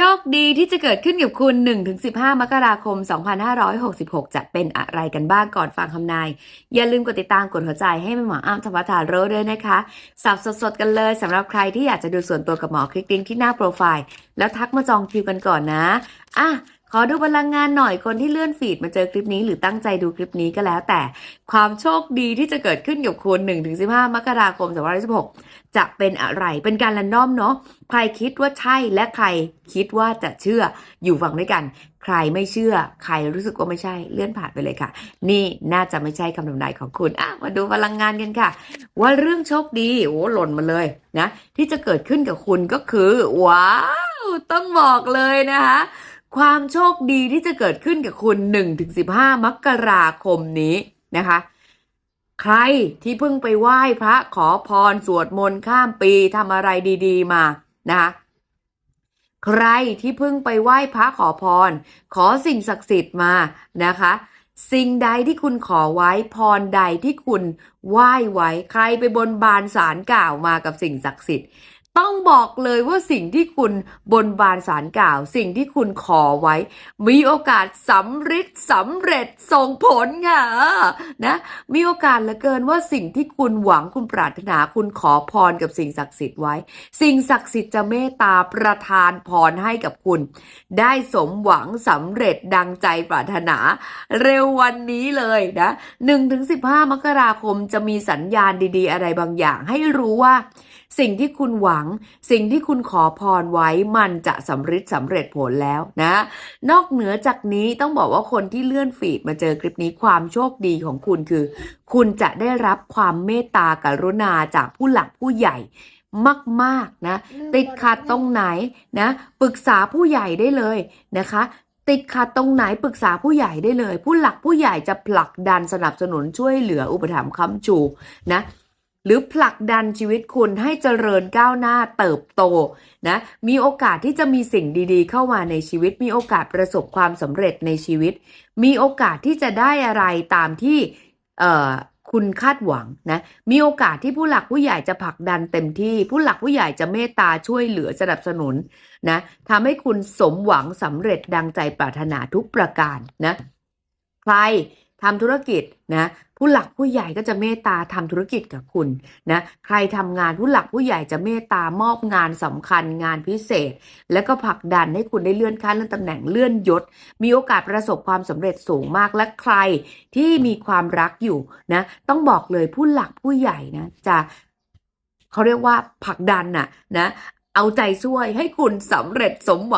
โชคดีที่จะเกิดขึ้นกับคุณ 1-15 มกราคม 2566 จะเป็นอะไรกันบ้างก่อนฟังคำนาย อย่าลืมกดติดตามกดหัวใจให้มหมออ้ำธรรมทาโรด้วยนะคะ สับสดๆกันเลยสำหรับใครที่อยากจะดูส่วนตัวกับหมอคลิกลิงที่หน้าโปรไฟล์ แล้วทักมาจองคิวกันก่อนนะ อะ ขอดูพลังงานหน่อยคนที่เลื่อนฟีดมาเจอคลิปนี้หรือตั้งใจดูคลิปนี้ก็แล้ว แต่ความโชคดีที่จะเกิดขึ้นกับคุณ1-15 มกราคม2566จะเป็นอะไร เป็นการรันดอมเนาะใครคิดว่าใช่และใครคิดว่าจะเชื่ออยู่ฝั่งด้วยกัน ใครไม่เชื่อ ใครรู้สึกว่าไม่ใช่เลื่อนผ่านไปเลยค่ะ นี่น่าจะไม่ใช่คำทำนายของคุณอะมาดูพลังงานกันค่ะ ว่าเรื่องโชคดีโอ้หล่นมาเลยนะที่จะเกิดขึ้นกับคุณก็คือ ว้าว ต้องบอกเลยนะคะ ความโชคดีที่จะเกิดขึ้นกับคุณ 1-15 มกราคมนี้นะคะ ใครที่เพิ่งไปไหว้พระขอพรสวดมนต์ข้ามปีทำอะไรดี ๆ มานะคะใครที่เพิ่งไปไหว้พระขอพร ขอสิ่งศักดิ์สิทธิ์มานะคะ สิ่งใดที่คุณขอไว้พรใดที่คุณไหว้ไว้ใครไปบนบานสารกล่าวมากับสิ่งศักดิ์สิทธิ์ ต้องบอกเลยว่าสิ่งที่คุณบนบานสารกล่าว สิ่งที่คุณขอไว้ มีโอกาสสำฤทธิ์สำเร็จส่งผลค่ะนะมีโอกาสเหลือเกินว่าสิ่งที่คุณหวังคุณปรารถนาคุณขอพรกับสิ่งศักดิ์สิทธิ์ไว้ สิ่งศักดิ์สิทธิ์จะเมตตาประทานพรให้กับคุณ ได้สมหวังสำเร็จดังใจปรารถนา เร็ววันนี้เลยนะ1-15 มกราคมจะมีสัญญาณดี ๆ อะไรบางอย่างให้รู้ว่า สิ่งที่คุณหวัง สิ่งที่คุณขอพรไว้มันจะสำเร็จสำเร็จผลแล้วนะ นอกเหนือจากนี้ต้องบอกว่าคนที่เลื่อนฟีดมาเจอคลิปนี้ความโชคดีของคุณคือ คุณจะได้รับความเมตตากรุณาจากผู้หลักผู้ใหญ่มากๆนะ ติดขัดตรงไหนนะปรึกษาผู้ใหญ่ได้เลยนะคะ ติดขัดตรงไหนปรึกษาผู้ใหญ่ได้เลย ผู้หลักผู้ใหญ่จะผลักดันสนับสนุนช่วยเหลืออุปถัมภ์ค้ำชูนะ หรือผลักดันชีวิตคุณให้เจริญก้าวหน้าเติบโตนะมีโอกาสที่จะมีสิ่งดีๆ เข้ามาในชีวิต มีโอกาสประสบความสำเร็จในชีวิต มีโอกาสที่จะได้อะไรตามที่คุณคาดหวังนะมีโอกาสที่ผู้หลักผู้ใหญ่จะผลักดันเต็มที่ ผู้หลักผู้ใหญ่จะเมตตาช่วยเหลือสนับสนุนนะทำให้คุณสมหวังสำเร็จดังใจปรารถนาทุกประการนะใคร ทำธุรกิจนะผู้หลักผู้ใหญ่ก็จะเมตตาทำธุรกิจกับคุณนะใครทำงานผู้หลักผู้ใหญ่จะเมตตามอบงานสำคัญงานพิเศษ แล้วก็ผลักดันให้คุณได้เลื่อนขั้นเลื่อนตำแหน่งเลื่อนยศ มีโอกาสประสบความสำเร็จสูงมากและใครที่มีความรักอยู่นะต้องบอกเลยผู้หลักผู้ใหญ่นะจะเขาเรียกว่าผลักดันน่ะนะเอาใจช่วยให้คุณสำเร็จสมหวัง